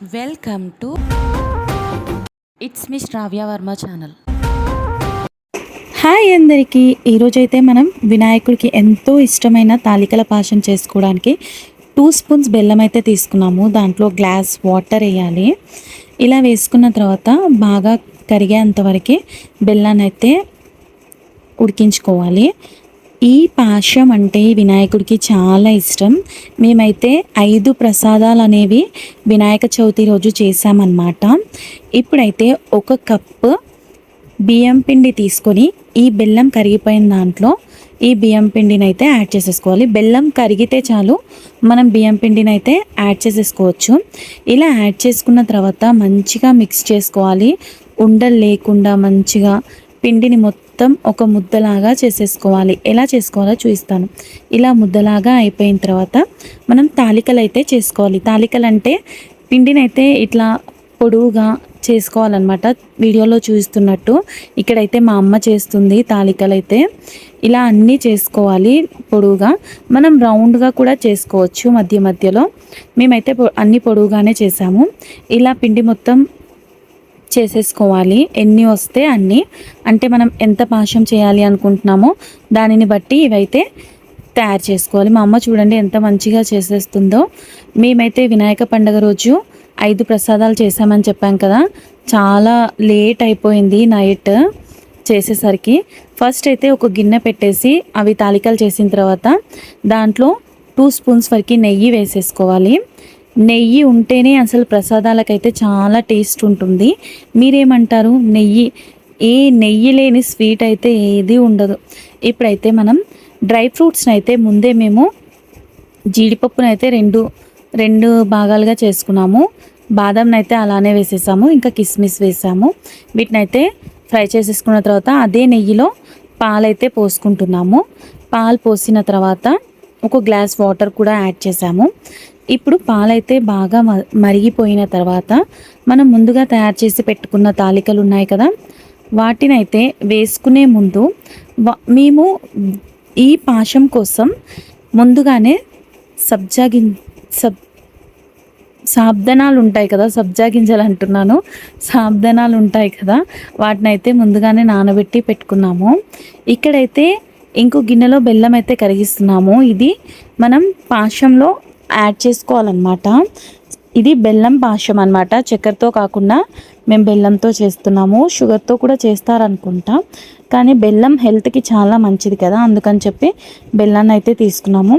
Welcome to it's me Sravya Varma channel. Hi అందరికీ. ఈరోజైతే మనం వినాయకుడికి ఎంతో ఇష్టమైన తాలికల పాశం చేసుకోవడానికి టూ స్పూన్స్ బెల్లం అయితే తీసుకున్నాము. దాంట్లో గ్లాస్ వాటర్ వేయాలి. ఇలా వేసుకున్న తర్వాత బాగా కరిగేంతవరకు బెల్లాన్ని అయితే ఉడికించుకోవాలి. ఈ పాశ్యం అంటే వినాయకుడికి చాలా ఇష్టం. మేమైతే ఐదు ప్రసాదాలు అనేవి వినాయక చవితి రోజు చేసామన్నమాట ఇప్పుడైతే ఒక కప్పు బియ్యం పిండి తీసుకొని ఈ బెల్లం కరిగిపోయిన దాంట్లో ఈ బియ్యం పిండిని అయితే యాడ్ చేసేసుకోవాలి. బెల్లం కరిగితే చాలు మనం బియ్యం పిండిని అయితే యాడ్ చేసేసుకోవచ్చు. ఇలా యాడ్ చేసుకున్న తర్వాత మంచిగా మిక్స్ చేసుకోవాలి. ఉండలు లేకుండా మంచిగా పిండిని మొత్తం మొత్తం ఒక ముద్దలాగా చేసేసుకోవాలి. ఎలా చేసుకోవాలో చూపిస్తాను. ఇలా ముద్దలాగా అయిపోయిన తర్వాత మనం తాలికలు అయితే చేసుకోవాలి. తాలికలు అంటే పిండినైతే ఇట్లా పొడువుగా చేసుకోవాలన్నమాట. వీడియోలో చూస్తున్నట్టు ఇక్కడైతే మా అమ్మ చేస్తుంది తాలికలు అయితే ఇలా అన్నీ చేసుకోవాలి పొడువుగా. మనం రౌండ్గా కూడా చేసుకోవచ్చు మధ్య మధ్యలో. మేమైతే పొ- అన్ని పొడువుగానే చేసాము. ఇలా పిండి మొత్తం చేసేసుకోవాలి. ఎన్ని వస్తే అన్ని. అంటే మనం ఎంత పాశం చేయాలి అనుకుంటున్నామో దానిని బట్టి ఇవైతే తయారు చేసుకోవాలి. మా అమ్మ చూడండి ఎంత మంచిగా చేసేస్తుందో. మేమైతే వినాయక పండగ రోజు ఐదు ప్రసాదాలు చేసామని చెప్పాం కదా. చాలా లేట్ అయిపోయింది నైట్ చేసేసరికి. ఫస్ట్ అయితే ఒక గిన్నె పెట్టేసి అవి తాలికలు చేసిన తర్వాత దాంట్లో టూ స్పూన్స్ వరకు నెయ్యి వేసేసుకోవాలి. నెయ్యి ఉంటేనే అసలు ప్రసాదాలకైతే చాలా టేస్ట్ ఉంటుంది. మీరేమంటారు? నెయ్యి ఏ నెయ్యి లేని స్వీట్ అయితే ఏది ఉండదు. ఇప్పుడైతే మనం డ్రై ఫ్రూట్స్ని అయితే ముందే మేము జీడిపప్పునైతే రెండు రెండు భాగాలుగా చేసుకున్నాము. బాదంనైతే అలానే వేసేసాము. ఇంకా కిస్మిస్ వేసాము. వీటిని అయితే ఫ్రై చేసేసుకున్న తర్వాత అదే నెయ్యిలో పాలైతే పోసుకుంటున్నాము. పాలు పోసిన తర్వాత ఒక గ్లాస్ వాటర్ కూడా యాడ్ చేసాము. ఇప్పుడు పాలైతే బాగా మ- మరిగిపోయిన తర్వాత మనం ముందుగా తయారు చేసి పెట్టుకున్న తాలికలు ఉన్నాయి కదా వాటినైతే వేసుకునే ముందు మేము ఈ పాశం కోసం ముందుగానే సబ్జా గిం సబ్ సాబ్దనాలు ఉంటాయి కదా సబ్జా గింజలు అంటున్నాను సాబ్దనాలు ఉంటాయి కదా వాటిని అయితే ముందుగానే నానబెట్టి పెట్టుకున్నాము. ఇక్కడైతే ఇంకో గిన్నెలో బెల్లం అయితే కరిగిస్తున్నాము. ఇది మనం పాశంలో యాడ్ చేసుకోవాలన్నమాట. ఇది బెల్లం పాశం అన్నమాట చక్కెరతో కాకుండా మేము బెల్లంతో చేస్తున్నాము. షుగర్తో కూడా చేస్తారనుకుంటా. కానీ బెల్లం హెల్త్కి చాలా మంచిది కదా. అందుకని చెప్పి బెల్లాన్ని అయితే తీసుకున్నాము.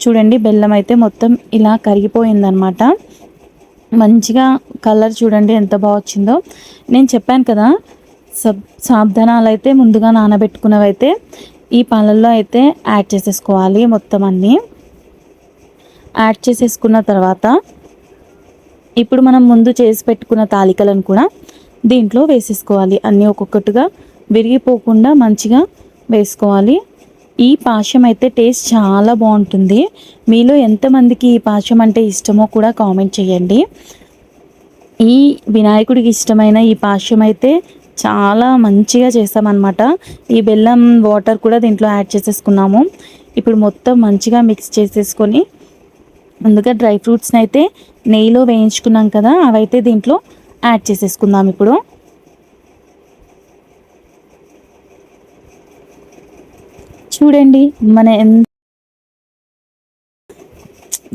చూడండి బెల్లం అయితే మొత్తం ఇలా కరిగిపోయిందనమాట మంచిగా కలర్ చూడండి ఎంత బాగా వచ్చిందో నేను చెప్పాను కదా సబ్ సాబ్దనాలు అయితే ముందుగా నానబెట్టుకున్నవి అయితే ఈ పాలల్లో అయితే యాడ్ చేసేసుకోవాలి మొత్తం అన్నీ. యాడ్ చేసేసుకున్న తర్వాత ఇప్పుడు మనం ముందు చేసి పెట్టుకున్న తాలికలను కూడా దీంట్లో వేసేసుకోవాలి. అన్నీ ఒక్కొక్కటిగా విరిగిపోకుండా మంచిగా వేసుకోవాలి. ఈ పాశం అయితే టేస్ట్ చాలా బాగుంటుంది. మీలో ఎంతమందికి ఈ పాశం అంటే ఇష్టమో కూడా కామెంట్ చేయండి. ఈ వినాయకుడికి ఇష్టమైన ఈ పాశం అయితే చాలా మంచిగా చేస్తామన్నమాట. ఈ బెల్లం వాటర్ కూడా దీంట్లో యాడ్ చేసేసుకున్నాము. ఇప్పుడు మొత్తం మంచిగా మిక్స్ చేసేసుకొని ముందుగా డ్రై ఫ్రూట్స్ని అయితే నెయ్యిలో వేయించుకున్నాం కదా అవైతే దీంట్లో యాడ్ చేసేసుకుందాం ఇప్పుడు. చూడండి మన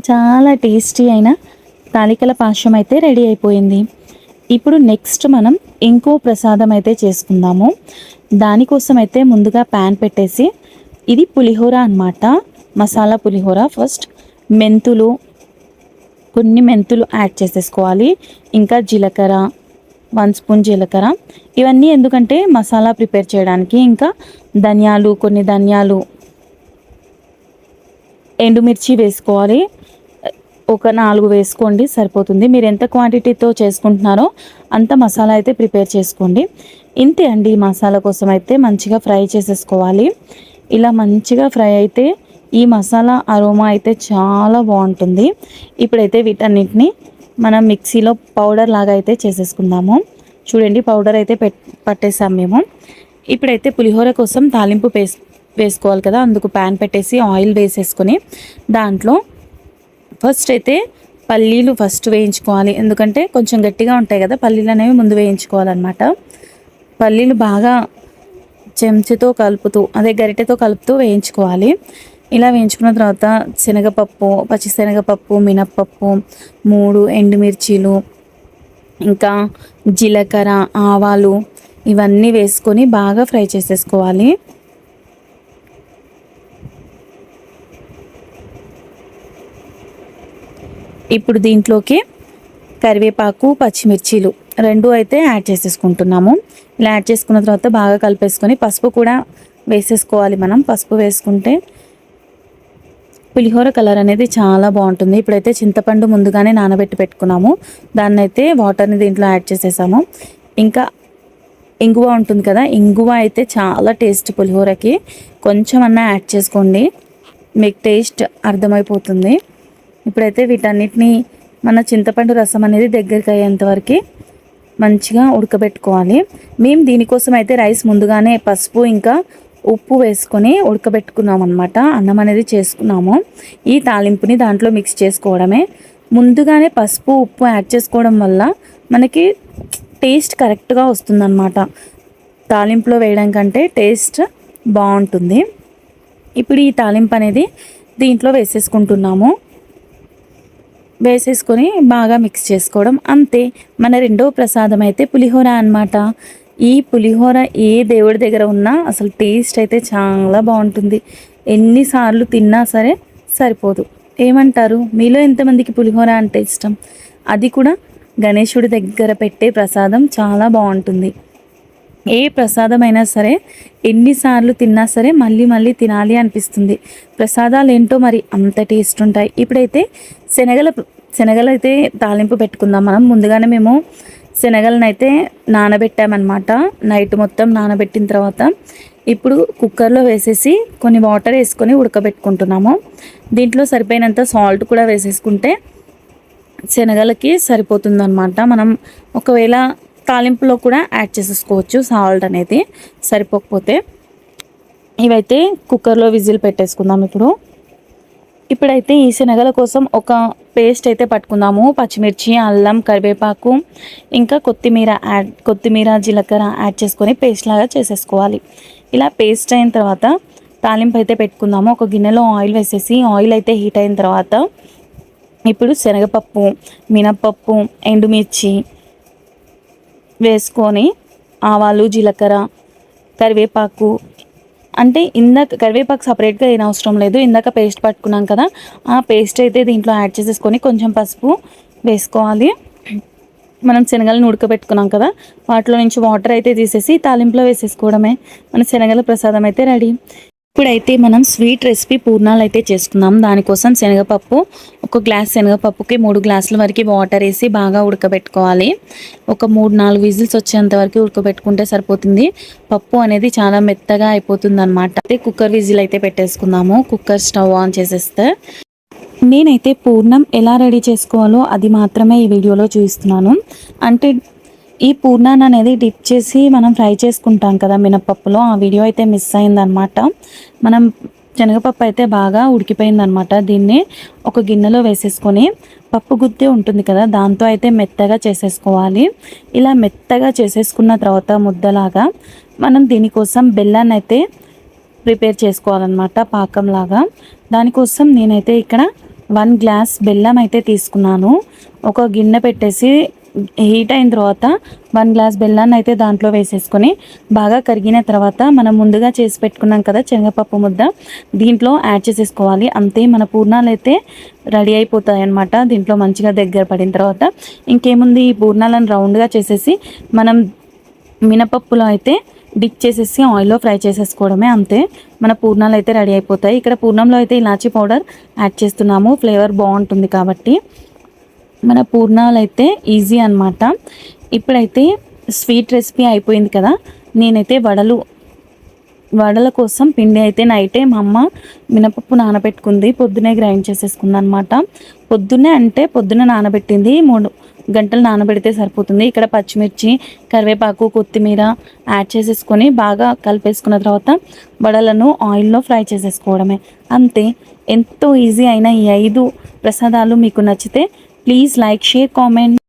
చాలా టేస్టీ అయిన తాలికల పాశం అయితే రెడీ అయిపోయింది. ఇప్పుడు నెక్స్ట్ మనం ఇంకో ప్రసాదం అయితే చేసుకుందాము. దానికోసం అయితే ముందుగా ప్యాన్ పెట్టేసి ఇది పులిహోర అనమాట మసాలా పులిహోర ఫస్ట్. మెంతులు కొన్ని మెంతులు యాడ్ చేసేసుకోవాలి. ఇంకా జీలకర్ర వన్ స్పూన్ జీలకర్ర. ఇవన్నీ ఎందుకంటే మసాలా ప్రిపేర్ చేయడానికి ఇంకా ధనియాలు కొన్ని ధనియాలు ఎండుమిర్చి వేసుకోవాలి. ఒక నాలుగు వేసుకోండి సరిపోతుంది. మీరు ఎంత క్వాంటిటీతో చేసుకుంటున్నారో అంత మసాలా అయితే ప్రిపేర్ చేసుకోండి. ఇంతే అండి మసాలా కోసం అయితే మంచిగా ఫ్రై చేసేసుకోవాలి. ఇలా మంచిగా ఫ్రై అయితే ఈ మసాలా అరోమా అయితే చాలా బాగుంటుంది. ఇప్పుడైతే వీటన్నిటిని మనం మిక్సీలో పౌడర్ లాగా అయితే చేసేసుకుందాము. చూడండి పౌడర్ అయితే పెట్ పట్టేసాం మేము. ఇప్పుడైతే పులిహోర కోసం తాలింపు పేస్ వేసుకోవాలి కదా. అందుకు ప్యాన్ పెట్టేసి ఆయిల్ వేసేసుకొని దాంట్లో ఫస్ట్ అయితే పల్లీలు ఫస్ట్ వేయించుకోవాలి. ఎందుకంటే కొంచెం గట్టిగా ఉంటాయి కదా పల్లీలు అనేవి ముందు వేయించుకోవాలన్నమాట. పల్లీలు బాగా చెంచుతో కలుపుతూ అదే గరిటెతో కలుపుతూ వేయించుకోవాలి. ఇలా వేయించుకున్న తర్వాత శనగపప్పు పచ్చిశనగపప్పు మినప్పప్పు మూడు ఎండుమిర్చీలు ఇంకా జీలకర్ర ఆవాలు ఇవన్నీ వేసుకొని బాగా ఫ్రై చేసేసుకోవాలి. ఇప్పుడు దీంట్లోకి కరివేపాకు పచ్చిమిర్చీలు రెండు అయితే యాడ్ చేసేసుకుంటున్నాము. ఇలా యాడ్ చేసుకున్న తర్వాత బాగా కలిపేసుకొని పసుపు కూడా వేసేసుకోవాలి మనం. పసుపు వేసుకుంటే పులిహోర కలర్ అనేది చాలా బాగుంటుంది. ఇప్పుడైతే చింతపండు ముందుగానే నానబెట్టి పెట్టుకున్నాము. దాన్ని అయితే వాటర్ని దీంట్లో యాడ్ చేసేసాము. ఇంకా ఇంగువ ఉంటుంది కదా ఇంగువ అయితే చాలా టేస్ట్ పులిహోరకి. కొంచెం అన్నా యాడ్ చేసుకోండి. మీకు టేస్ట్ అర్థమైపోతుంది. ఇప్పుడైతే వీటన్నిటిని మన చింతపండు రసం అనేది దగ్గరికి అయ్యేంతవరకు మంచిగా ఉడకబెట్టుకోవాలి. మేము దీనికోసం అయితే రైస్ ముందుగానే పసుపు ఇంకా ఉప్పు వేసుకొని ఉడకబెట్టుకున్నాం అనమాట అన్నం అనేది చేసుకున్నాము. ఈ తాలింపుని దాంట్లో మిక్స్ చేసుకోవడమే. ముందుగానే పసుపు ఉప్పు యాడ్ చేసుకోవడం వల్ల మనకి టేస్ట్ కరెక్ట్గా వస్తుందన్నమాట. తాలింపులో వేయడం కంటే టేస్ట్ బాగుంటుంది. ఇప్పుడు ఈ తాలింపు అనేది దీంట్లో వేసేసుకుంటున్నాము. వేసేసుకొని బాగా మిక్స్ చేసుకోవడం అంతే. మన రెండవ ప్రసాదం అయితే పులిహోర అన్నమాట. ఈ పులిహోర ఏ దేవుడి దగ్గర ఉన్నా అసలు టేస్ట్ అయితే చాలా బాగుంటుంది. ఎన్నిసార్లు తిన్నా సరే సరిపోదు. ఏమంటారు? మీలో ఎంతమందికి పులిహోర అంటే ఇష్టం? అది కూడా గణేశుడి దగ్గర పెట్టే ప్రసాదం చాలా బాగుంటుంది. ఏ ప్రసాదం అయినా సరే ఎన్నిసార్లు తిన్నా సరే మళ్ళీ మళ్ళీ తినాలి అనిపిస్తుంది. ప్రసాదాలు ఏంటో మరి అంత టేస్ట్ ఉంటాయి. ఇప్పుడైతే శనగల శనగలు అయితే తాలింపు పెట్టుకుందాం మనం. ముందుగానే మేము శనగలను అయితే నానబెట్టామన్నమాట. నైట్ మొత్తం నానబెట్టిన తర్వాత ఇప్పుడు కుక్కర్లో వేసేసి కొన్ని వాటర్ వేసుకొని ఉడకబెట్టుకుంటున్నాము. దీంట్లో సరిపోయినంత సాల్ట్ కూడా వేసేసుకుంటే శనగలకి సరిపోతుందన్నమాట. మనం ఒకవేళ తాలింపులో కూడా యాడ్ చేసేసుకోవచ్చు సాల్ట్ అనేది సరిపోకపోతే. ఇవైతే కుక్కర్లో విజిల్ పెట్టేసుకుందాం ఇప్పుడు. ఇప్పుడైతే ఈ శనగల కోసం ఒక పేస్ట్ అయితే పట్టుకుందాము. పచ్చిమిర్చి అల్లం కరివేపాకు ఇంకా కొత్తిమీర యాడ్ కొత్తిమీర జీలకర్ర యాడ్ చేసుకొని పేస్ట్ లాగా చేసేసుకోవాలి. ఇలా పేస్ట్ అయిన తర్వాత తాలింపు అయితే పెట్టుకుందాము. ఒక గిన్నెలో ఆయిల్ వేసేసి ఆయిల్ అయితే హీట్ అయిన తర్వాత ఇప్పుడు శనగపప్పు మినప్పప్పు ఎండుమిర్చి వేసుకొని ఆవాలు జీలకర్ర కరివేపాకు అంటే ఇందాక కరివేపాకు సపరేట్గా ఏం అవసరం లేదు. ఇందాక పేస్ట్ పట్టుకున్నాం కదా ఆ పేస్ట్ అయితే దీంట్లో యాడ్ చేసేసుకొని కొంచెం పసుపు వేసుకోవాలి. మనం శనగలను ఉడకబెట్టుకున్నాం కదా వాటిలో నుంచి వాటర్ అయితే తీసేసి తాలింపులో వేసేసుకోవడమే. మన శనగల ప్రసాదం అయితే రెడీ. ఇప్పుడైతే మనం స్వీట్ రెసిపీ పూర్ణాలు అయితే చేసుకుందాం. దానికోసం శనగపప్పు ఒక గ్లాస్ శనగపప్పుకి మూడు గ్లాసుల వరకు వాటర్ వేసి బాగా ఉడకబెట్టుకోవాలి. ఒక మూడు నాలుగు విజిల్స్ వచ్చేంత వరకు ఉడకబెట్టుకుంటే సరిపోతుంది. పప్పు అనేది చాలా మెత్తగా అయిపోతుంది అనమాట అయితే కుక్కర్ విజిల్ అయితే పెట్టేసుకుందాము. కుక్కర్ స్టవ్ ఆన్ చేసేస్తే. నేనైతే పూర్ణం ఎలా రెడీ చేసుకోవాలో అది మాత్రమే ఈ వీడియోలో చూపిస్తున్నాను. అంటే ఈ పూర్ణాన్ని అనేది డిప్ చేసి మనం ఫ్రై చేసుకుంటాం కదా మినపప్పులో ఆ వీడియో అయితే మిస్ అయిందనమాట మనం శనగపప్పు అయితే బాగా ఉడికిపోయిందనమాట దీన్ని ఒక గిన్నెలో వేసేసుకొని పప్పు గుత్తి ఉంటుంది కదా దాంతో అయితే మెత్తగా చేసేసుకోవాలి. ఇలా మెత్తగా చేసేసుకున్న తర్వాత ముద్దలాగా మనం దీనికోసం బెల్లాన్ని అయితే ప్రిపేర్ చేసుకోవాలన్నమాట పాకంలాగా. దానికోసం నేనైతే ఇక్కడ వన్ గ్లాస్ బెల్లం అయితే తీసుకున్నాను. ఒక గిన్నె పెట్టేసి హీట్ అయిన తర్వాత వన్ గ్లాస్ బెల్లాన్ని అయితే దాంట్లో వేసేసుకొని బాగా కరిగిన తర్వాత మనం ముందుగా చేసి పెట్టుకున్నాం కదా శనగపప్పు ముద్ద దీంట్లో యాడ్ చేసేసుకోవాలి. అంతే మన పూర్ణాలు అయితే రెడీ అయిపోతాయి అనమాట దీంట్లో మంచిగా దగ్గర పడిన తర్వాత ఇంకేముంది? ఈ పూర్ణాలను రౌండ్గా చేసేసి మనం మినపప్పులో అయితే డిప్ చేసేసి ఆయిల్లో ఫ్రై చేసేసుకోవడమే అంతే. మన పూర్ణాలు అయితే రెడీ అయిపోతాయి. ఇక్కడ పూర్ణంలో అయితే ఇలాచీ పౌడర్ యాడ్ చేస్తున్నాము. ఫ్లేవర్ బాగుంటుంది కాబట్టి. మన పూర్ణాలు అయితే ఈజీ అనమాట ఇప్పుడైతే స్వీట్ రెసిపీ అయిపోయింది కదా నేనైతే వడలు వడల కోసం పిండి అయితే నైటే మా అమ్మ మినపప్పు నానబెట్టుకుంది పొద్దునే గ్రైండ్ చేసేసుకుంది అనమాట పొద్దున్నే అంటే పొద్దున్న నానబెట్టింది మూడు గంటలు నానబెడితే సరిపోతుంది. ఇక్కడ పచ్చిమిర్చి కరివేపాకు కొత్తిమీర యాడ్ చేసేసుకొని బాగా కలిపేసుకున్న తర్వాత వడలను ఆయిల్లో ఫ్రై చేసేసుకోవడమే. అంతే ఎంతో ఈజీ అయిన ఈ ఐదు ప్రసాదాలు మీకు నచ్చితే Please like, share, comment.